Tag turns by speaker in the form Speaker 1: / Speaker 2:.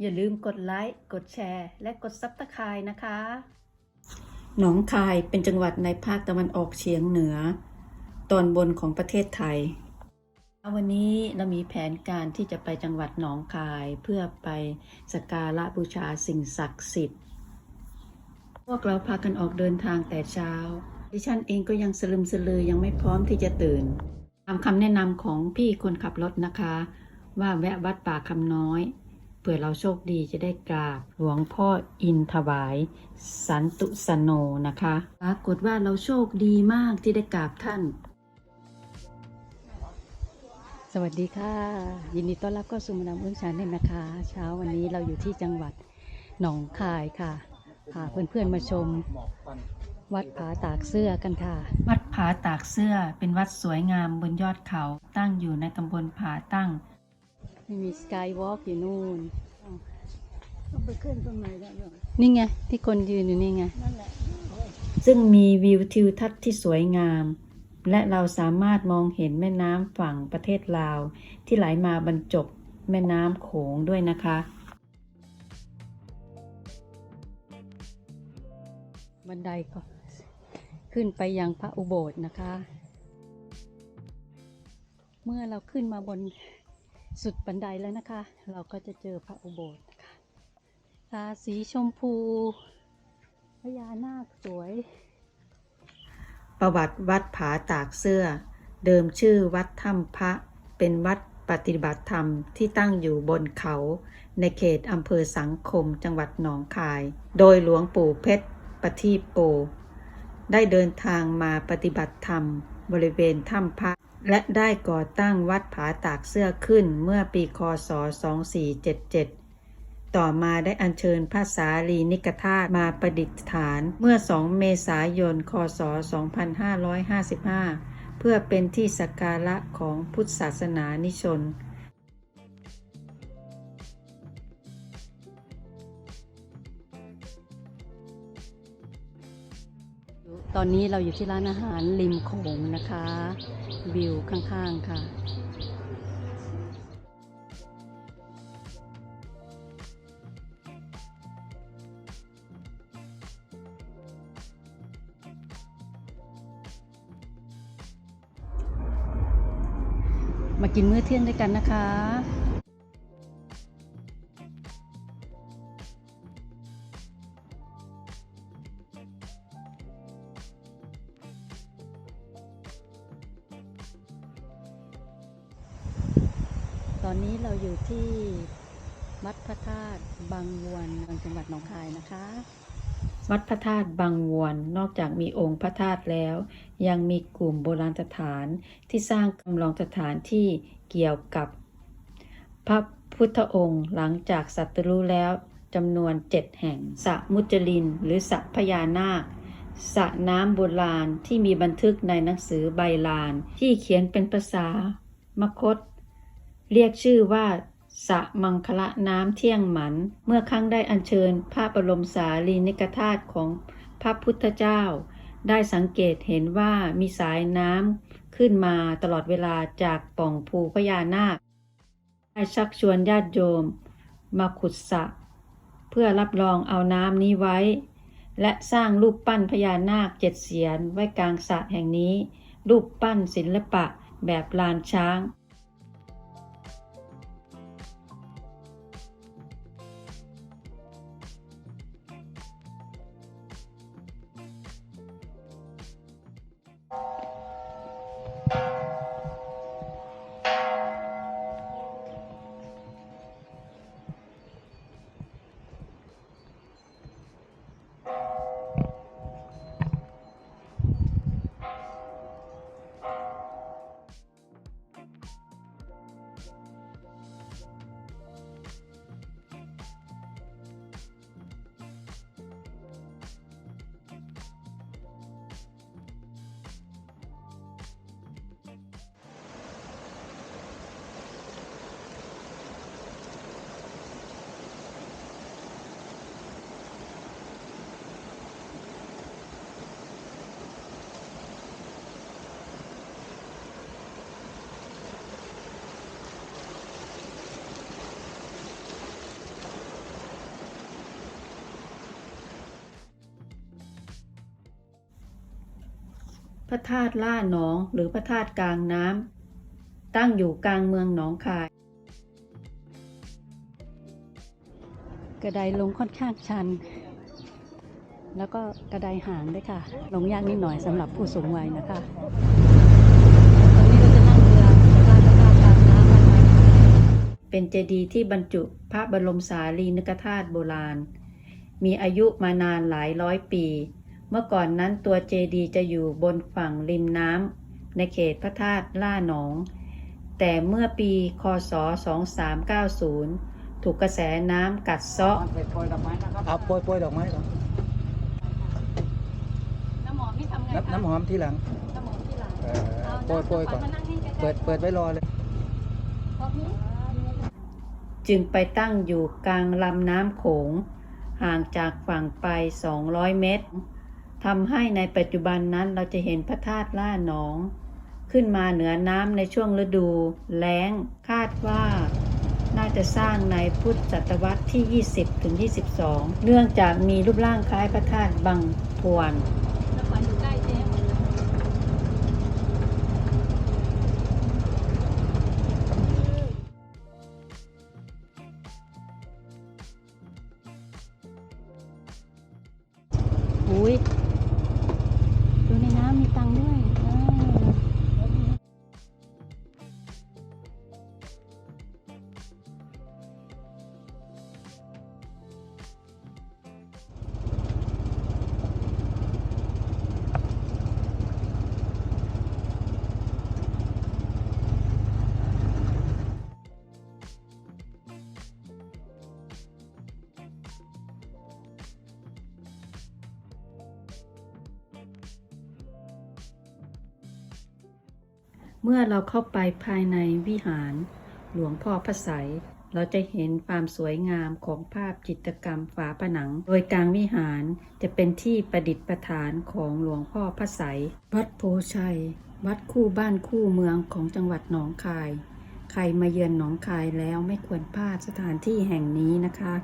Speaker 1: อย่าลืมกดไลค์ กดแชร์ และกดซับสไครต์นะคะ หนองคายเป็นจังหวัดในภาคตะวันออกเฉียงเหนือ ตอนบนของประเทศไทย วันนี้เรามีแผนการที่จะไปจังหวัดหนองคายเพื่อไปสักการะบูชาสิ่งศักดิ์สิทธิ์ พวกเราพากันออกเดินทางแต่เช้า ดิฉันเองก็ยังสลึมสลือยังไม่พร้อมที่จะตื่นตามคำแนะนำของพี่คนขับรถนะคะ ว่าแวะวัดป่าคำน้อย เผื่อเราโชคดีจะได้กราบหลวงพ่ออินถวาย สันตุสโนนะคะปรากฏว่าเราโชคดีมากที่ได้กราบท่าน สวัสดีค่ะ ยินดีต้อนรับเข้าสู่มานำเอื้องชาแนลนะคะ เช้าวันนี้เราอยู่ที่จังหวัดหนองคายค่ะพาเพื่อนๆมาชมวัดผาตากเสื้อกันค่ะ วัดผาตากเสื้อเป็นวัดสวยงามบนยอดเขาตั้งอยู่ในตำบลผาตั้ง มีสกายวอล์กอยู่นู่น
Speaker 2: ต้องไปขึ้นตรงไหนได้บ้าง
Speaker 1: นี่ไง ที่คนยืนอยู่นี่ไง
Speaker 2: นั่นแหละ
Speaker 1: ซึ่งมีวิวทิวทัศน์ที่สวยงาม และเราสามารถมองเห็นแม่น้ำฝั่งประเทศลาว ที่ไหลมาบรรจบแม่น้ำโขงด้วยนะคะบันไดก็ขึ้นไปยังพระอุโบสถนะคะ เมื่อเราขึ้นมาบน สุดบันไดแล้วนะคะ เราก็จะเจอพระอุโบสถนะคะตาสีชมพูพญานาคสวย ประวัติวัดผาตากเสื้อ เดิมชื่อวัดถ้ำพระ เป็นวัดปฏิบัติธรรมที่ตั้งอยู่บนเขา ในเขตอำเภอสังคมจังหวัดหนองคาย โดยหลวงปู่เพชรปทีปโป ได้เดินทางมาปฏิบัติธรรม บริเวณถ้ำพระ และได้ก่อตั้งวัดผาตากเสื้อขึ้นเมื่อปีคศ 2477 ต่อมาได้อัญเชิญพระสารีนิกธาตุมาประดิษฐานเมื่อ 2 เมษายน คศ 2555 เพื่อเป็นที่สักการะของพุทธศาสนานิชน ตอนนี้เราอยู่ที่ร้านอาหารริมโขงนะคะ วิวข้างๆค่ะมากินมื้อเที่ยงด้วยกันนะคะ อนนี้เราอยู่ที่วัดพระธาตุบางวนจังหวัดหนองคายนะคะ วัดพระธาตุบางวนนอกจากมีองค์พระธาตุแล้ว ยังมีกลุ่มโบราณสถานที่สร้างกำลองสถานที่เกี่ยวกับพระพุทธองค์หลังจากสัตรูแล้วจำนวนเจ็ดแห่งสระมุจลิน หรือสระพญานาคสระน้ำโบราณที่มีบันทึกในหนังสือใบลาน ที่เขียนเป็นภาษามคต เรียกชื่อว่าสะมังคละน้ำเที่ยงหมัน เมื่อครั้งได้อัญเชิญพระบรมสารีนิกธาตุของพระพุทธเจ้า ได้สังเกตเห็นว่ามีสายน้ำขึ้นมาตลอดเวลาจากป่องภูพญานาค ได้ชักชวนญาติโยม มาขุดสระเพื่อรับรองเอาน้ำนี้ไว้ และสร้างรูปปั้นพญานาคเจ็ดเสียนไว้กลางสระแห่งนี้ รูปปั้นศิลปะแบบลานช้าง พระธาตุล่าหนองหรือพระธาตุกลางน้ำตั้งอยู่กลางเมืองหนองคาย
Speaker 2: กระไดลงค่อนข้างชัน แล้วก็กระไดห่างด้วยค่ะ ลงยากนิดหน่อยสำหรับผู้สูงวัยนะคะตรงนี้ก็จะนั่งเรือลาดพระธาตุกลางน้ำนะคะ
Speaker 1: เป็นเจดีย์ที่บรรจุพระบรมสารีริกธาตุโบราณ มีอายุมานานหลายร้อยปี เมื่อก่อนนั้นตัวเจดีย์จะอยู่บนฝั่งริมน้ำในเขตพระธาตุล่าหนอง แต่เมื่อปีคศ 2390 ถูกกระแสน้ำกัดเซาะ
Speaker 3: เอาโปรยโปรยดอกไม้ก่อน
Speaker 2: น้ำหอมนี่ทำไง
Speaker 3: น้ำน้ำหอมทีหลัง
Speaker 2: น้ำหอมที่หลัง
Speaker 3: เออโปรยโปรยก่อน
Speaker 2: มานั่งนี่ใกล้ๆ
Speaker 3: เปิดเปิดไว้รอเลย
Speaker 2: พร้อมนี้
Speaker 1: จึงไปตั้งอยู่กลางลำน้ำโขง ห่างจากฝั่งไป 200 เมตร ทำให้ในปัจจุบันนั้นเราจะเห็นพระธาตุล่าหนอง ขึ้นมาเหนือน้ำในช่วงฤดู แล้งคาดว่า น่าจะสร้างในพุทธศตวรรษที่ 20ถึง22 เนื่องจากมีรูปร่างคล้ายพระธาตุบางพวน เมื่อเราเข้าไปภายในวิหาร หลวงพ่อพระไสยเราจะเห็นความสวยงามของภาพจิตรกรรมฝาผนัง โดยกลางวิหารจะเป็นที่ประดิษฐานของหลวงพ่อพระไสยวัดโพชัย วัดคู่บ้านคู่เมืองของจังหวัดหนองคาย ใครมาเยือนหนองคายแล้วไม่ควรพลาดสถานที่แห่งนี้นะคะ